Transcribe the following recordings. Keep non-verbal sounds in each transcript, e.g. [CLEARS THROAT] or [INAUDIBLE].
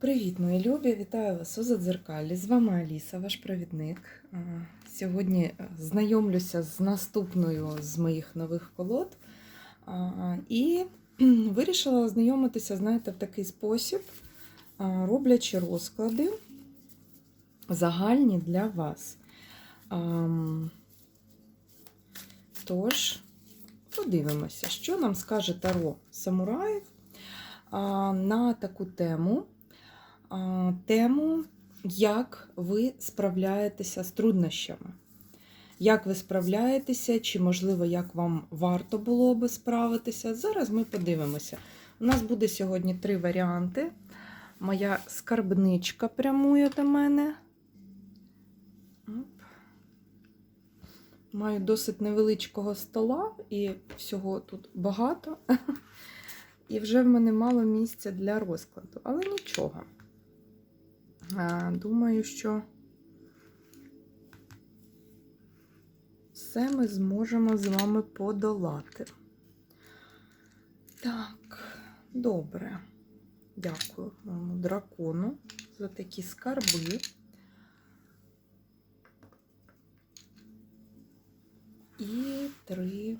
Привіт, мої любі! Вітаю вас у Задзеркалі. З вами Аліса, ваш провідник. Сьогодні е, знайомлюся з наступною з моїх нових колод. І вирішила ознайомитися, знаєте, в такий спосіб, роблячи розклади загальні для вас. Тож, подивимося, що нам скаже Таро Самураїв на таку тему. Тему, як ви справляєтеся з труднощами. Як ви справляєтеся, чи, можливо, як вам варто було би справитися. Зараз ми подивимося. У нас буде сьогодні три варіанти. Моя скарбничка прямує до мене. Маю досить невеличкого стола, і всього тут багато. [LAUGHS] І вже в мене мало місця для розкладу, але нічого. А, Думаю, що все ми зможемо з вами подолати. Так, добре. Дякую моєму дракону за такі скарби. І три,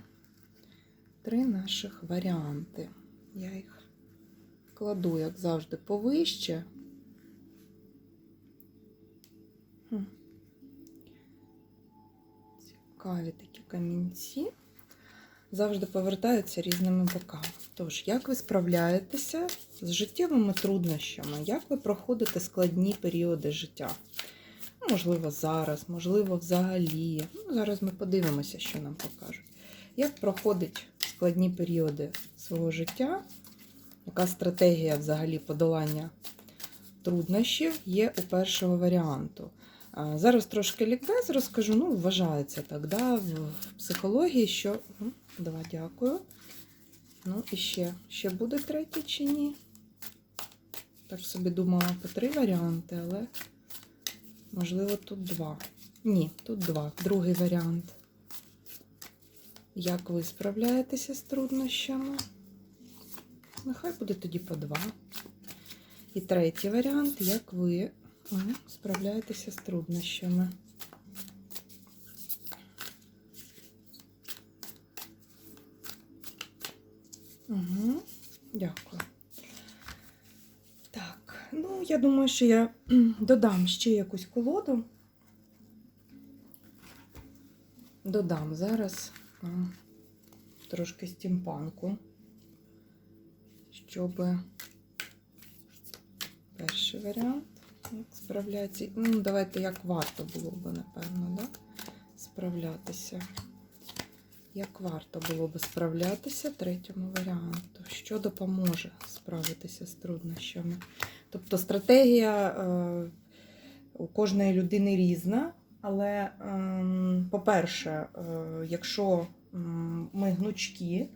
три наших варіанти. Я їх кладу, як завжди, повище. Цікаві такі камінці. Завжди повертаються різними боками. Тож, як ви справляєтеся з життєвими труднощами? Як ви проходите складні періоди життя? Ну, Можливо, зараз, можливо, взагалі. Ну, Зараз ми подивимося, що нам покажуть. Як проходить складні періоди свого життя? Яка стратегія взагалі подолання труднощів є у першого варіанту? Зараз трошки лікбез розкажу. Ну, вважається так, да, в психології, що. М, Давай, дякую. Ну, і ще. Ще буде третій чи ні? Так собі думала по три варіанти, але можливо тут два. Ні, тут два. Другий варіант. Як ви справляєтеся з труднощами? Нехай буде тоді по два. І третій варіант, як ви м, справляєтеся з труднощами. Угу, дякую. Так, ну, я думаю, що я додам ще якусь колоду. Додам зараз трошки стімпанку, щоб перший варіант як справляється. Ну, давайте як варто було б, напевно, да? справлятися. Як варто було би справлятися третьому варіанту, що допоможе справитися з труднощами. Тобто стратегія е, у кожної людини різна, але, ем, по-перше, е, якщо ми гнучкі,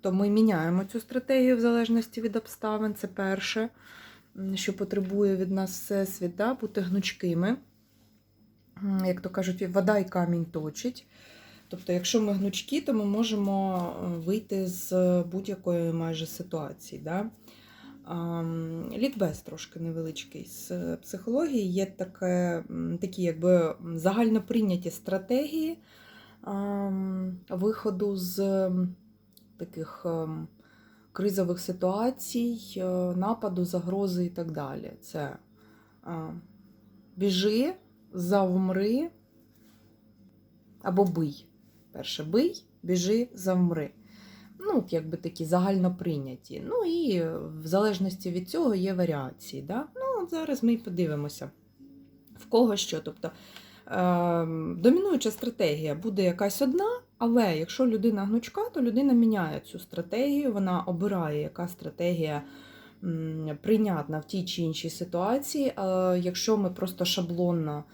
то ми міняємо цю стратегію в залежності від обставин. Це перше, що потребує від нас всесвіт, да? бути гнучкими. Як то кажуть, вода і камінь точить. Тобто, якщо ми гнучкі, то ми можемо е, вийти з будь-якої майже ситуації. Да? Лікбез трошки невеличкий з психології. Є таке, такі якби загальноприйняті стратегії виходу з таких ем, кризових ситуацій, е, нападу, загрози і так далі. Це біжи, завмри або бий. Перше бий, біжи, завмри. Ну, якби такі загально прийняті. Ну і в залежності від цього є варіації. Да? Ну, от зараз ми і подивимося, в кого що. Тобто е, домінуюча стратегія буде якась одна, але якщо людина гнучка, то людина міняє цю стратегію, вона обирає, яка стратегія прийнятна в тій чи іншій ситуації. А якщо ми просто шаблонно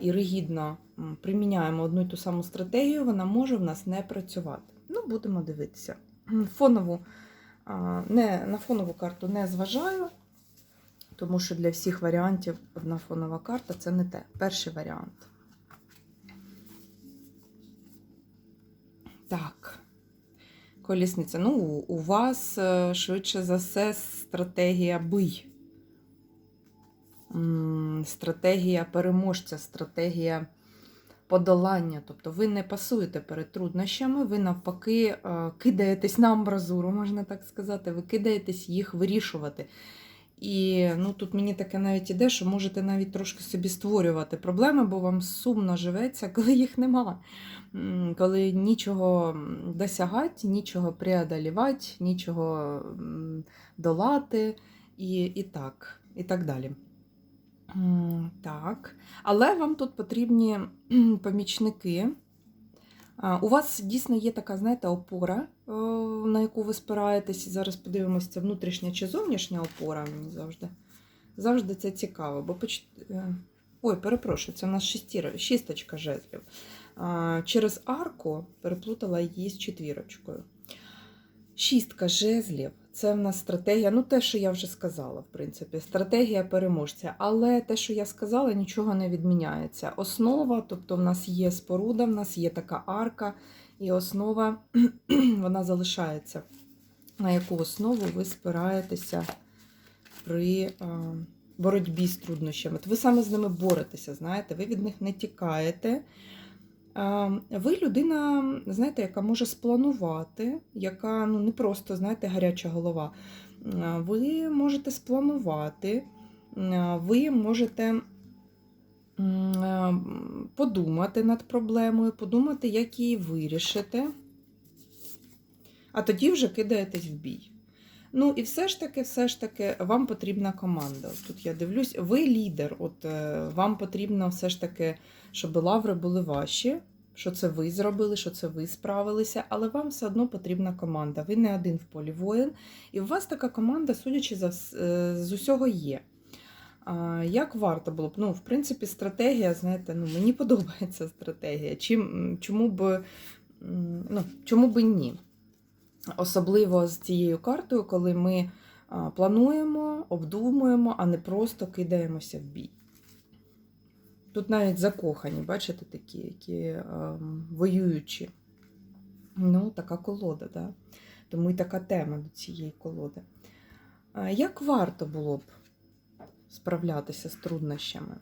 і ригідно приміняємо одну й ту саму стратегію, вона може в нас не працювати. Ну, будемо дивитися. Фонову, не, на фонову карту не зважаю, тому що для всіх варіантів одна фонова карта це не те. Перший варіант. Так. Колісниця. Ну, у вас е, швидше за все стратегія бий. стратегія переможця, стратегія подолання. Тобто ви не пасуєте перед труднощами, ви навпаки е, кидаєтесь на амбразуру, можна так сказати, ви кидаєтесь їх вирішувати. І ну, тут мені таке навіть іде, що можете навіть трошки собі створювати проблеми, бо вам сумно живеться, [LAUGHS] коли їх нема. Коли нічого досягати, нічого преодолівати, нічого долати і, і так, і так далі. Так. Але вам тут потрібні [CLEARS THROAT] помічники. У вас дійсно є така, знаєте, опора, е, на яку ви спираєтесь. Зараз подивимося, це внутрішня чи зовнішня опора мені завжди. Завжди це цікаво. Бо поч... е, Ой, перепрошую, це в нас шестіро... шісточка жезлів. Через арку переплутала її з четвірочкою. Шістка жезлів це в нас стратегія, ну те, що я вже сказала, в принципі, стратегія переможця. Але те, що я сказала, нічого не відміняється. Основа, тобто в нас є споруда, в нас є така арка, і основа [CLEARS THROAT] вона залишається. На яку основу ви спираєтеся при е, боротьбі з труднощами? От ви саме з ними боретеся, знаєте, ви від них не тікаєте. Ви людина, знаєте, яка може спланувати, яка ну, не просто, знаєте, гаряча голова. Ви можете спланувати, ви можете подумати над проблемою, подумати, як її вирішити, а тоді вже кидаєтесь в бій. Ну і все ж таки, все ж таки, вам потрібна команда. Тут я дивлюсь, ви лідер. От е, вам потрібно все ж таки, щоб лаври були ваші, що це ви зробили, що це ви справилися, але вам все одно потрібна команда. Ви не один в полі воїн, і у вас така команда, судячи за е, з усього, є. Як варто було б? Ну, в принципі, стратегія, знаєте, ну, мені [LAUGHS] подобається стратегія. Чим, чому б, ну, чому б ні? Особливо з цією картою, коли ми плануємо, обдумуємо, а не просто кидаємося в бій. Тут навіть закохані, бачите, такі, які ем, воюючі. Ну, така колода, да? тому і така тема до цієї колоди. Як варто було б справлятися з труднощами?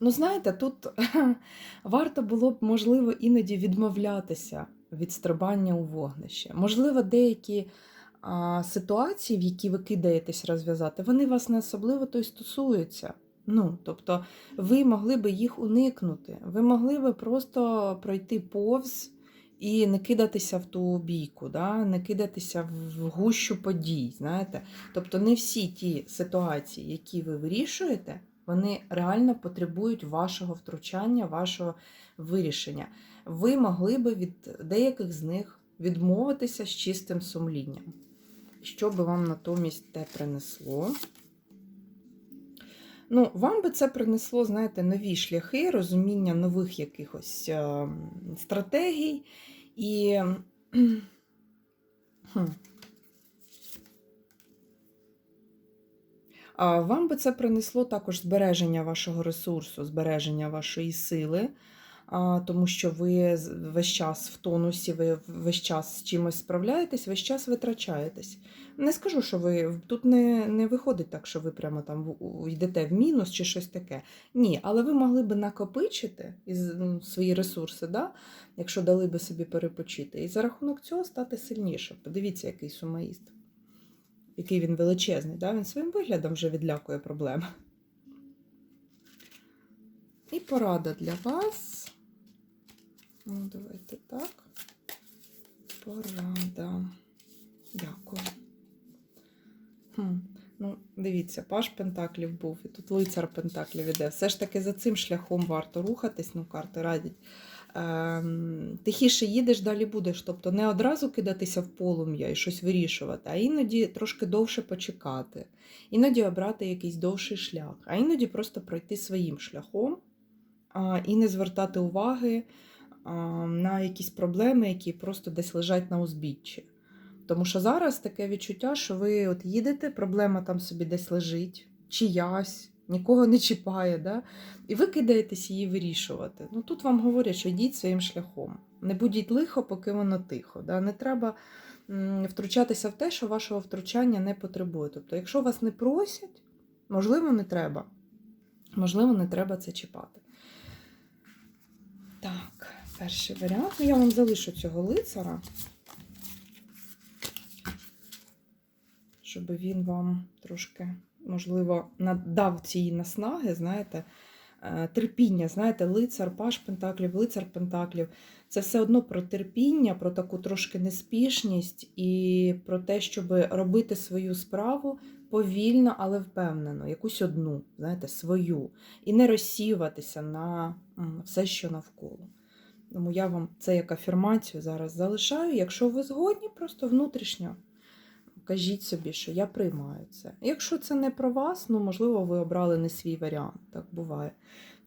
Ну, знаєте, тут [LAUGHS] варто було б, можливо, іноді відмовлятися від стрибання у вогнище. Можливо, деякі а, ситуації, в які ви кидаєтесь розв'язати, вони вас не особливо то й стосуються. Ну, тобто, ви могли би їх уникнути, ви могли би просто пройти повз і не кидатися в ту бійку, да? не кидатися в гущу подій. знаєте. Тобто, не всі ті ситуації, які ви вирішуєте, вони реально потребують вашого втручання, вашого вирішення. Ви могли би від деяких з них відмовитися з чистим сумлінням. Що би вам натомість те принесло? Ну, вам би це принесло, знаєте, нові шляхи, розуміння нових якихось е, стратегій і. [CLEARS THROAT] Вам би це принесло також збереження вашого ресурсу, збереження вашої сили, тому що ви весь час в тонусі, ви весь час з чимось справляєтесь, весь час витрачаєтесь. Не скажу, що ви тут не, не виходить так, що ви прямо там йдете в мінус чи щось таке. Ні, але ви могли би накопичити із, ну, свої ресурси, да? якщо дали би собі перепочити, і за рахунок цього стати сильніше. Подивіться, який сумаїст який він величезний, да? він своїм виглядом вже відлякує проблеми. І порада для вас. Ну, давайте так. Порада. Дякую. Хм. Ну, дивіться, паш Пентаклів був, і тут лицар Пентаклів іде. Все ж таки за цим шляхом варто рухатись, ну, карти радять. Ем, тихіше їдеш, далі будеш. Тобто не одразу кидатися в полум'я і щось вирішувати, а іноді трошки довше почекати, іноді обрати якийсь довший шлях, а іноді просто пройти своїм шляхом а, і не звертати уваги на якісь проблеми, які просто десь лежать на узбіччі. Тому що зараз таке відчуття, що ви от їдете, проблема там собі десь лежить, чиясь, нікого не чіпає, да? і ви кидаєтесь її вирішувати. Ну тут вам говорять, що йдіть своїм шляхом. Не будіть лихо, поки воно тихо. Да? Не треба втручатися в те, що вашого втручання не потребує. Тобто, якщо вас не просять, Можливо, не треба. Можливо, не треба це чіпати. Так, перший варіант. Ну, Я вам залишу цього лицара, щоб він вам трошки, можливо, надав цієї наснаги, знаєте, е, терпіння, знаєте, лицар, паш пентаклів, лицар пентаклів. Це все одно про терпіння, про таку трошки неспішність і про те, щоб робити свою справу повільно, але впевнено, якусь одну, знаєте, свою, і не розсіватися на все, що навколо. Тому я вам це як афірмацію зараз залишаю. Якщо ви згодні, просто внутрішньо кажіть собі, що я приймаю це. Якщо це не про вас, ну можливо, ви обрали не свій варіант, так буває.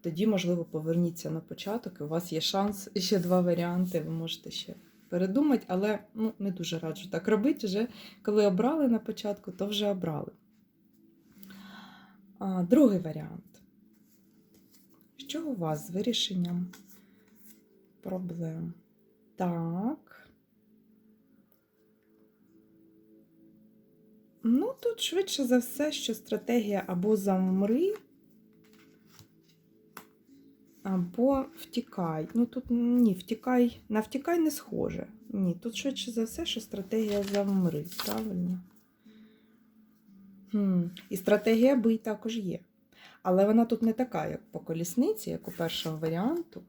Тоді, можливо, поверніться на початок, і у вас є шанс [LAUGHS] ще два варіанти, ви можете ще передумати, але ну, не дуже раджу так робити. Вже коли обрали на початку, то вже обрали. А, другий варіант. Що у вас з вирішенням проблем? Так. Ну, тут швидше за все, що стратегія або замри, або втікай. Ну тут ні, втікай, на втікай не схоже. Ні, тут швидше за все, що стратегія замри, правильно? Хм. І стратегія бий також є. Але вона тут не така, як по колісниці, як у першого варіанту.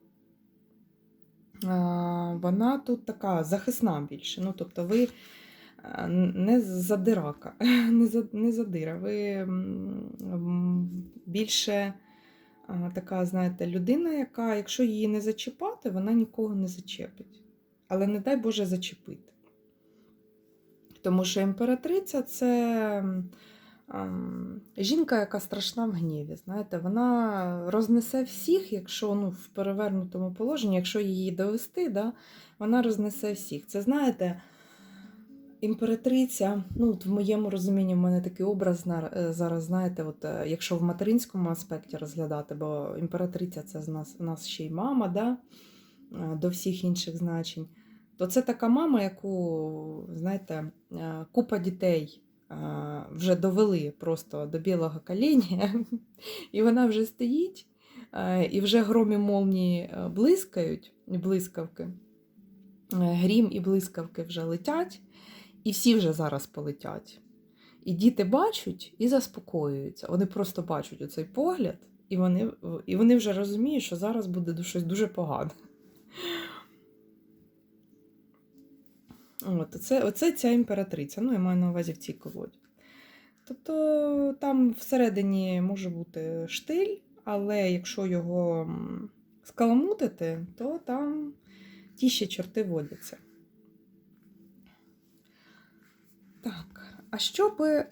Вона тут така захисна більше. Ну, тобто ви не задирака, [LAUGHS] не, задира. Ви більше така, знаєте, людина, яка, якщо її не зачіпати, вона нікого не зачепить. Але не дай Боже зачепити. Тому що імператриця це жінка, яка страшна в гніві. Знаєте, вона рознесе всіх, якщо ну, в перевернутому положенні, якщо її довести, да, вона рознесе всіх. Це знаєте. Імператриця, ну от в моєму розумінні, в мене такий образ е, зараз, знаєте, от е, якщо в материнському аспекті розглядати, бо імператриця це з нас, в нас ще й мама, да, е, до всіх інших значень, то це така мама, яку, знаєте, купа дітей вже довели просто до білого коління, [LAUGHS] і вона вже стоїть, і вже гром і молнії е, блискають, блискавки. Е, Грім і блискавки вже летять, і всі вже зараз полетять. І діти бачать і заспокоюються. Вони просто бачать оцей погляд, і вони, і вони вже розуміють, що зараз буде щось дуже погане. От, оце, оце ця імператриця. Ну, я маю на увазі в цій колоді. Тобто там всередині може бути штиль, але якщо його скаламутити, то там ті ще чорти водяться. Так, а що би е,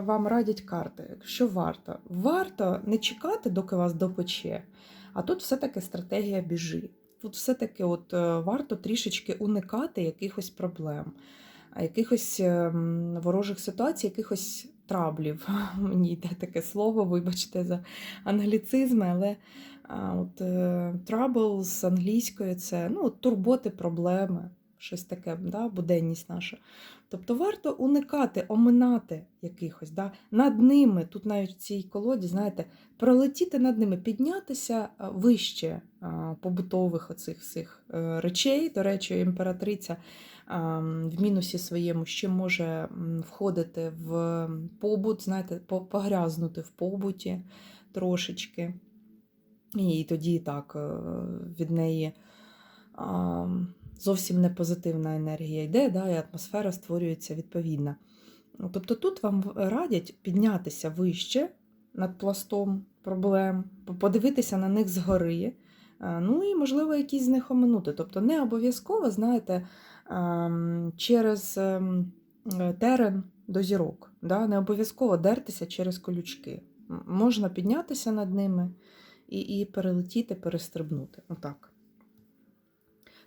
вам радять карти? Що варто? Варто не чекати, доки вас допече, а тут все-таки стратегія біжи. Тут все-таки от, е, варто трішечки уникати якихось проблем, якихось ем, ворожих ситуацій, якихось траблів. [LAUGHS] Мені йде таке слово, вибачте за англіцизми, але от, трабл trouble з англійської це ну, от, турботи, проблеми, щось таке, да, буденність наша. Тобто варто уникати, оминати якихось, да, над ними, тут навіть в цій колоді, знаєте, пролетіти над ними, піднятися вище побутових оцих всіх е, речей. До речі, імператриця в мінусі своєму ще може входити в побут, знаєте, погрязнути в побуті трошечки. І тоді так е, від неї зовсім не позитивна енергія йде, да, і атмосфера створюється відповідна. Тобто тут вам радять піднятися вище над пластом проблем, подивитися на них згори, ну і, можливо, якісь з них оминути. Тобто не обов'язково, знаєте, ем, через ем, е, терен до зірок. Да? Не обов'язково дертися через колючки. Можна піднятися над ними і, і перелетіти, перестрибнути. Отак.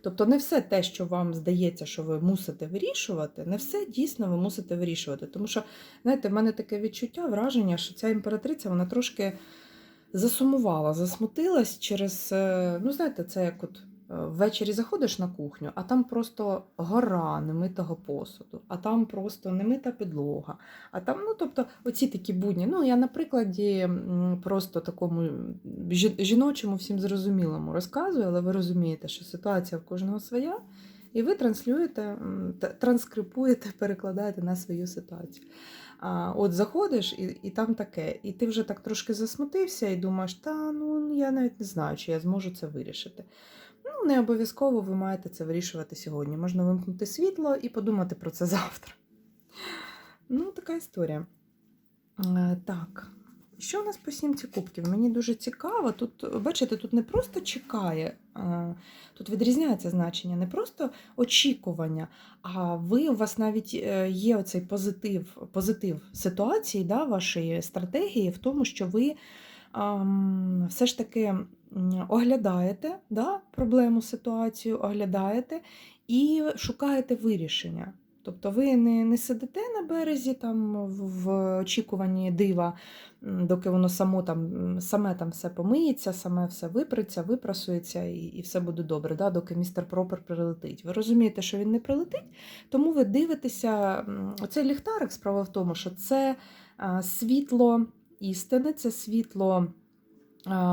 Тобто не все те, що вам здається, що ви мусите вирішувати, не все дійсно ви мусите вирішувати. Тому що, знаєте, в мене таке відчуття, враження, що ця імператриця вона трошки засумувала, засмутилась через, е, ну, знаєте, це як от ввечері заходиш на кухню, а там просто гора немитого посуду, а там просто немита підлога. А там, ну тобто, оці такі будні. Ну, я на прикладі просто такому жіночому, всім зрозумілому розказую, але ви розумієте, що ситуація в кожного своя, і ви транслюєте, транскрипуєте, [LAUGHS] перекладаєте на свою ситуацію. А, от заходиш, і, і там таке, і ти вже так трошки засмутився і думаєш, та ну я навіть не знаю, чи я зможу це вирішити. Ну, не обов'язково ви маєте це вирішувати сьогодні. Можна вимкнути світло і подумати про це [LAUGHS] завтра. Ну, така історія. Е, Так. Що у нас по сімці кубків? Мені дуже цікаво. Тут, бачите, тут не просто чекає, е, тут відрізняється значення, не просто очікування, а ви у вас навіть е, є оцей позитив, позитив ситуації, да, вашої стратегії в тому, що ви ам, все ж таки оглядаєте да, проблему, ситуацію, оглядаєте і шукаєте вирішення. Тобто ви не, не сидите на березі там в, очікуванні дива, доки воно само там, саме там все помиється, саме все виприться, випрасується і, і все буде добре, да, доки містер Пропер прилетить. Ви розумієте, що він не прилетить, тому ви дивитеся, оцей ліхтарик, справа в тому, що це світло істини, це світло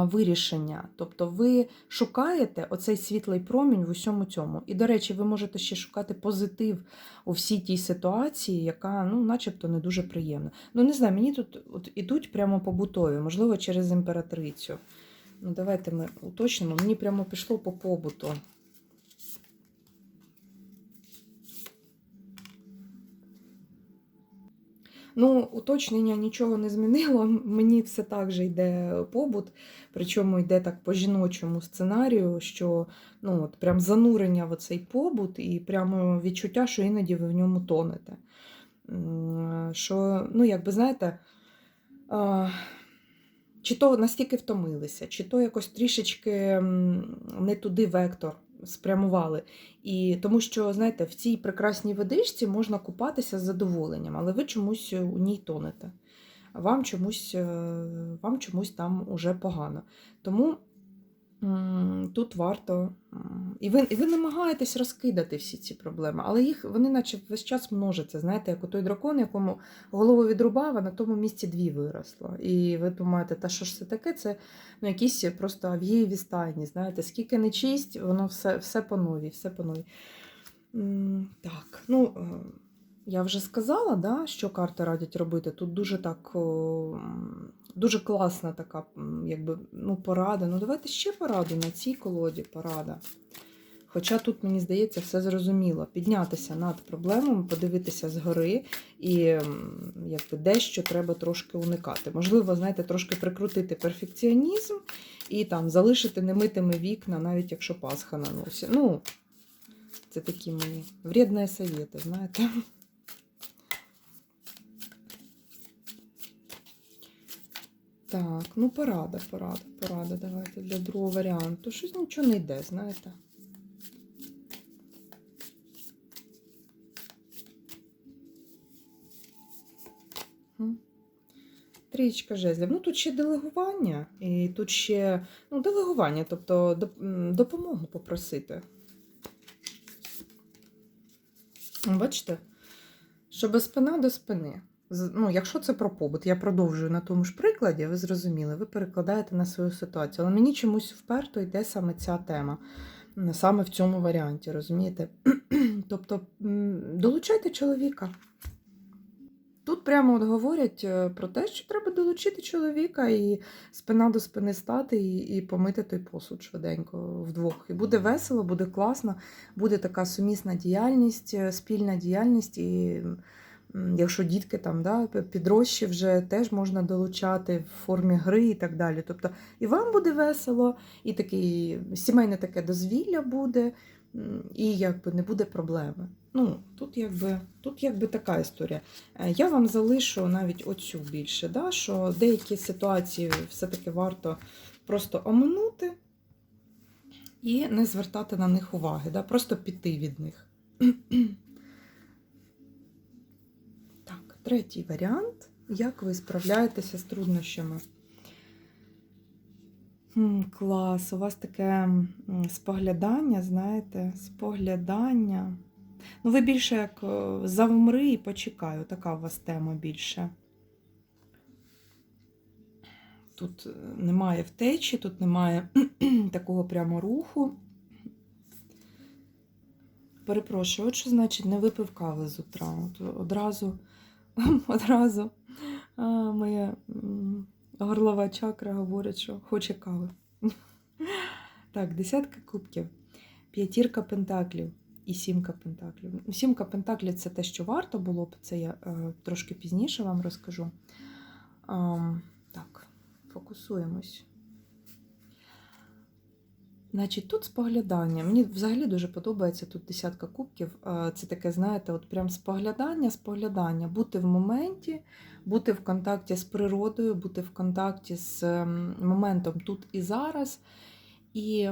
вирішення. Тобто ви шукаєте оцей світлий промінь в усьому цьому. І, до речі, ви можете ще шукати позитив у всій тій ситуації, яка, ну, начебто, не дуже приємна. Ну, не знаю, мені тут от ідуть прямо побутові, можливо, через імператрицю. Ну, давайте ми уточнимо. Мені прямо пішло по побуту. Ну, уточнення нічого не змінило. [LAUGHS] Мені все так же йде побут, причому йде так по жіночому сценарію, що ну, от прям занурення в цей побут, і прямо відчуття, що іноді ви в ньому тонете. Що, ну, якби знаєте, чи то настільки втомилися, чи то якось трішечки не туди вектор спрямували. І тому що, знаєте, в цій прекрасній водичці можна купатися з задоволенням, але ви чомусь у ній тонете. Вам чомусь, е, вам чомусь там уже погано. Тому тут варто. І ви, і ви намагаєтесь розкидати всі ці проблеми, але їх вони, наче весь час множаться. Знаєте, як у той дракон, якому голову відрубав, а на тому місці дві виросло. І ви думаєте, та що ж це таке? Це ну, якісь просто авієві стайні. Знаєте, скільки не чисть, воно все, все по новій, все по новій. Так, ну. Я вже сказала, да, що карти радять робити. Тут дуже так дуже класна така якби, ну, порада. Ну, давайте ще пораду на цій колоді порада. Хоча тут, мені здається, все зрозуміло. Піднятися над проблемами, подивитися згори і якби, дещо треба трошки уникати. Можливо, знаєте, трошки прикрутити перфекціонізм і там залишити немитими вікна, навіть якщо Пасха на носі. Ну, це такі мої вредні совєти, знаєте. Так, ну порада, порада, порада. Давайте для другого варіанту. Щось нічого не йде, знаєте. М. Трієчка жезлів. Ну тут ще делегування, і тут ще ну, делегування, тобто допомогу попросити. Бачите? Щоб спина до спини. Ну, якщо це про побут, я продовжую на тому ж прикладі, ви зрозуміли, ви перекладаєте на свою ситуацію. Але мені чомусь вперто йде саме ця тема, саме в цьому варіанті, розумієте? [CLEARS THROAT] тобто долучайте чоловіка. Тут прямо от говорять е, про те, що треба долучити чоловіка і спина до спини стати, і, і помити той посуд швиденько вдвох. І буде весело, буде класно, буде така сумісна діяльність, е, спільна діяльність. І якщо дітки там да, підрощі вже теж можна долучати в формі гри і так далі. Тобто і вам буде весело, і такий сімейне таке дозвілля буде, і якби не буде проблеми. Ну, тут якби, тут якби така історія. Е, Я вам залишу навіть оцю більше, да, що деякі ситуації все-таки варто просто оминути і не звертати на них уваги, да, просто піти від них. [CLEARS THROAT] третій варіант. Як ви справляєтеся з труднощами? Клас, у вас таке споглядання, знаєте, споглядання. Ну, ви більше як е, завмри і почекаю, така у вас тема більше. Тут е, немає втечі, тут немає [CLEARS THROAT] такого прямо руху. Перепрошую, от що значить не випив кави з утра. От одразу, [LAUGHS] одразу моя горлова чакра говорить, що хоче кави. [LAUGHS] Так, десятка кубків, п'ятірка пентаклів і сімка пентаклів. Ну, Сімка пентаклів це те, що варто було б, це я е, трошки пізніше вам розкажу. Так, фокусуємось. Значить, тут споглядання. Мені взагалі дуже подобається тут десятка кубків. Е, Це таке, знаєте, от прям споглядання, споглядання, бути в моменті, бути в контакті з природою, бути в контакті з ем, моментом тут і зараз, і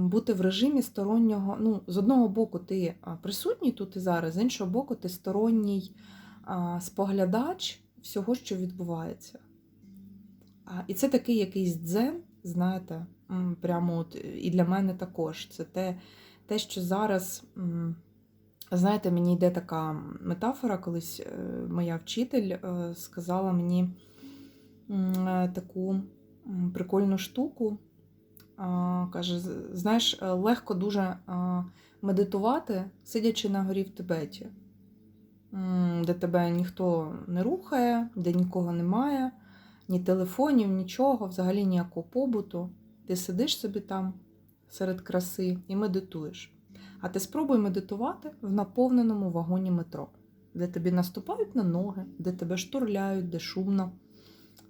бути в режимі стороннього. Ну, з одного боку, ти присутній тут і зараз, з іншого боку, ти сторонній споглядач всього, що відбувається. І це такий якийсь дзен, знаєте, прямо от і для мене також. Це те, те що зараз, знаєте, мені йде така метафора, колись е, моя вчитель е, сказала мені е, таку прикольну штуку. Каже, знаєш, е, легко дуже медитувати, сидячи на горі в Тибеті, де тебе ніхто не рухає, де нікого немає, ні телефонів, нічого, взагалі ніякого побуту. Ти сидиш собі там серед краси і медитуєш. А ти спробуй медитувати в наповненому вагоні метро, де тобі наступають на ноги, де тебе штурляють, де шумно.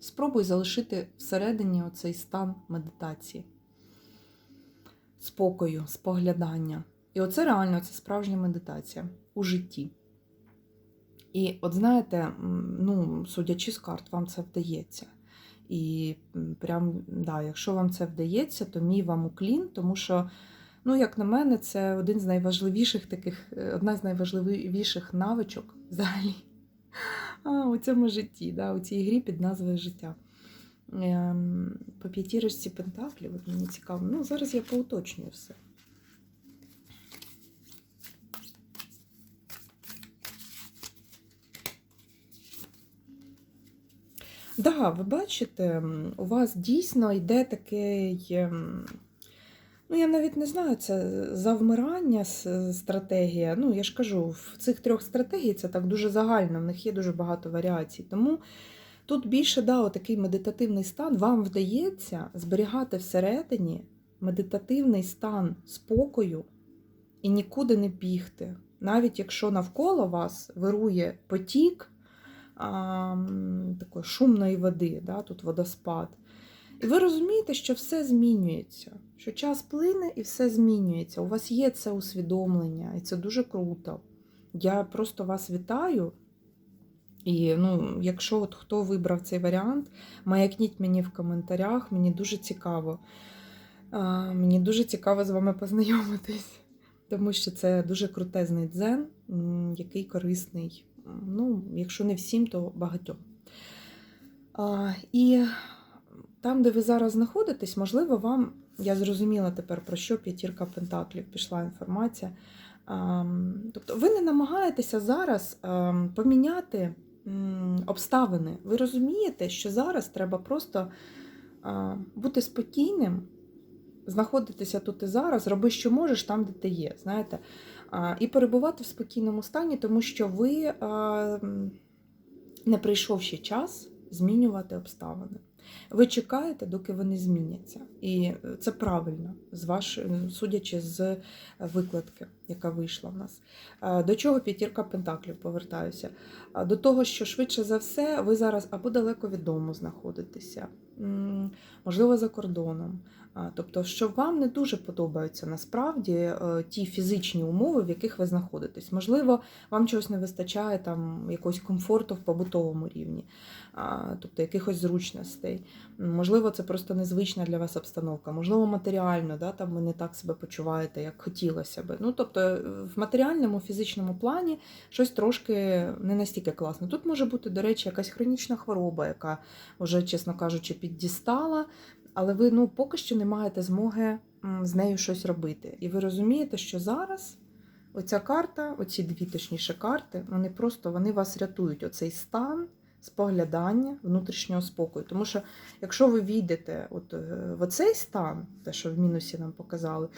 Спробуй залишити всередині оцей стан медитації, спокою, споглядання. І оце реально це справжня медитація у житті. І от знаєте, ну, судячи з карт, вам це вдається. І прям, да, якщо вам це вдається, то мій вам уклін, тому що, ну, як на мене, це один з найважливіших таких, е, одна з найважливіших навичок [LAUGHS] взагалі а, у цьому житті, да, у цій грі під назвою життя. Ем, По п'ятірочці пентаклів, от мені цікаво. Ну, зараз я поуточнюю все. Да, ви бачите, у вас дійсно йде такий, ем, ну я навіть не знаю, це завмирання стратегія. Ну, я ж кажу, в цих трьох стратегій це так дуже загально, в них є дуже багато варіацій. Тому тут більше да, такий медитативний стан. Вам вдається зберігати всередині медитативний стан спокою і нікуди не бігти. Навіть якщо навколо вас вирує потік а, такої шумної води, да, тут водоспад. І ви розумієте, що все змінюється, що час плине і все змінюється. У вас є це усвідомлення, і це дуже круто. Я просто вас вітаю. І ну, якщо от хто вибрав цей варіант, маякніть мені в коментарях, мені дуже цікаво. А, мені дуже цікаво з вами познайомитись, тому що це дуже крутезний дзен, який корисний. Ну, якщо не всім, то багатьом. А, і там, де ви зараз знаходитесь, можливо, вам, я зрозуміла тепер, про що п'ятірка пентаклів пішла інформація. А, тобто ви не намагаєтеся зараз а, поміняти м, обставини. Ви розумієте, що зараз треба просто а, бути спокійним, знаходитися тут і зараз, роби, що можеш там, де ти є. знаєте. І перебувати в спокійному стані, тому що ви не прийшов ще час змінювати обставини. Ви чекаєте, доки вони зміняться. І це правильно, з ваш, судячи з викладки, яка вийшла в нас. До чого п'ятірка пентаклів повертаюся? До того, що швидше за все, ви зараз або далеко від дому знаходитеся, можливо, за кордоном. Тобто, що вам не дуже подобаються насправді е, ті фізичні умови, в яких ви знаходитесь. Можливо, вам чогось не вистачає там якогось комфорту в побутовому рівні, тобто якихось зручностей. Можливо, це просто незвична для вас обстановка, можливо, матеріально, да, там ви не так себе почуваєте, як хотілося би. Ну, тобто, е, в матеріальному, фізичному плані щось трошки не настільки класно. Тут може бути, до речі, якась хронічна хвороба, яка вже, чесно кажучи, піддістала. Але ви ну, поки що не маєте змоги з нею щось робити. І ви розумієте, що зараз оця карта, оці дві точніше карти, вони просто вони вас рятують. Оцей стан споглядання внутрішнього спокою. Тому що якщо ви війдете от е, в оцей стан, те, що в мінусі нам показали,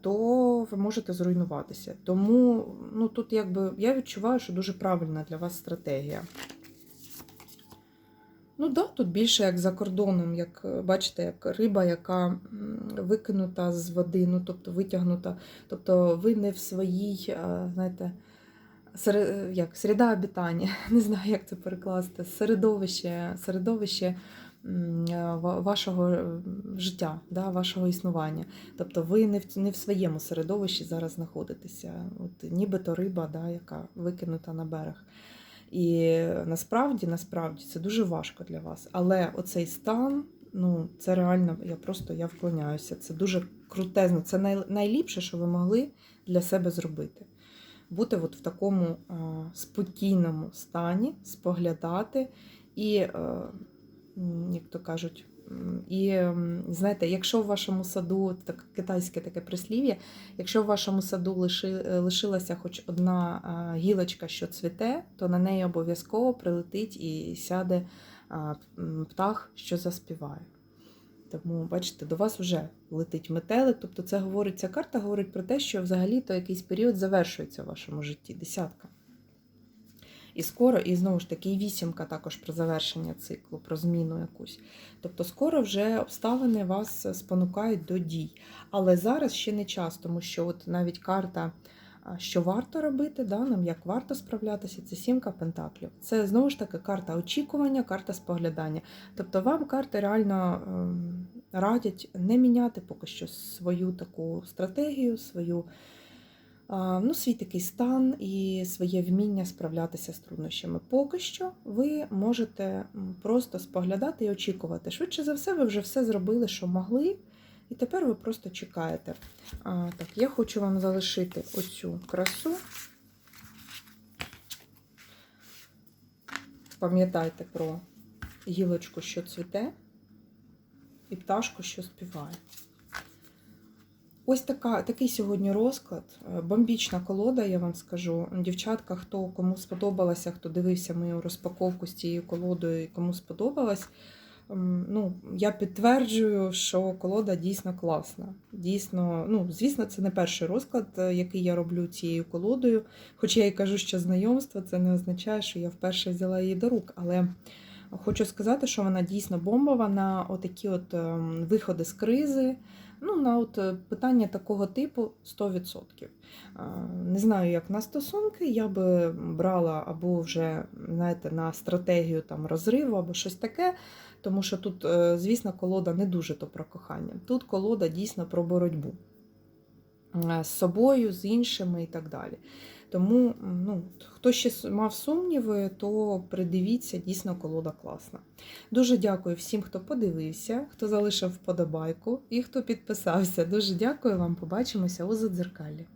то ви можете зруйнуватися. Тому ну, тут якби я відчуваю, що дуже правильна для вас стратегія. Ну да, тут більше як за кордоном, як е, бачите, як риба, яка викинута з води, ну тобто витягнута. Тобто ви не в своїй, е, знаєте, серед, е, як, середа обітання, [LAUGHS] не знаю, як це перекласти, середовище, середовище вашого життя, да, вашого існування. Тобто ви не в, не в своєму середовищі зараз знаходитеся. От, нібито риба, да, яка викинута на берег. І насправді, насправді це дуже важко для вас. Але оцей стан, ну це реально, я просто я вклоняюся. Це дуже крутезно. Це най, найліпше, що ви могли для себе зробити. Бути от в такому а, спокійному стані, споглядати і, е, як то кажуть, і знаєте, якщо в вашому саду так китайське таке прислів'я, якщо в вашому саду лиши, е, лишилася хоч одна гілочка, що цвіте, то на неї обов'язково прилетить і сяде птах, що заспіває. Тому, бачите, до вас вже летить метелик. Тобто, це говорить, ця карта говорить про те, що взагалі-то якийсь період завершується в вашому житті. Десятка. І скоро, і знову ж таки, і вісімка також про завершення циклу, про зміну якусь. Тобто, скоро вже обставини вас спонукають до дій. Але зараз ще не час, тому що от навіть карта, що варто робити, да, нам як варто справлятися, це сімка пентаклів. Це знову ж таки карта очікування, карта споглядання. Тобто вам карти реально ем, радять не міняти поки що свою таку стратегію, свою, ну, свій такий стан і своє вміння справлятися з труднощами. Поки що ви можете просто споглядати і очікувати. Швидше за все, ви вже все зробили, що могли. І тепер ви просто чекаєте. А, так, я хочу вам залишити оцю красу. Пам'ятайте про гілочку, що цвіте, і пташку, що співає. Ось така, такий сьогодні розклад. Е, Бомбічна колода, я вам скажу. Дівчатка, хто кому сподобалося, хто дивився мою розпаковку з цією колодою і кому сподобалось, ем, ну, я підтверджую, що колода дійсно класна. Дійсно, ну, звісно, це не перший розклад, е, який я роблю цією колодою. Хоч я і кажу, що знайомство, це не означає, що я вперше взяла її до рук. Але хочу сказати, що вона дійсно бомбова на отакі от ем, виходи з кризи. Ну, на от е, питання такого типу 100%. Не знаю, як на стосунки, я би брала або вже, знаєте, на стратегію там розриву, або щось таке. Тому що тут, е, звісно, колода не дуже то про кохання. Тут колода дійсно про боротьбу е, з собою, з іншими і так далі. Тому, ну, хто ще мав сумніви, то придивіться, дійсно колода класна. Дуже дякую всім, хто подивився, хто залишив вподобайку і хто підписався. Дуже дякую вам. Побачимося у задзеркалі.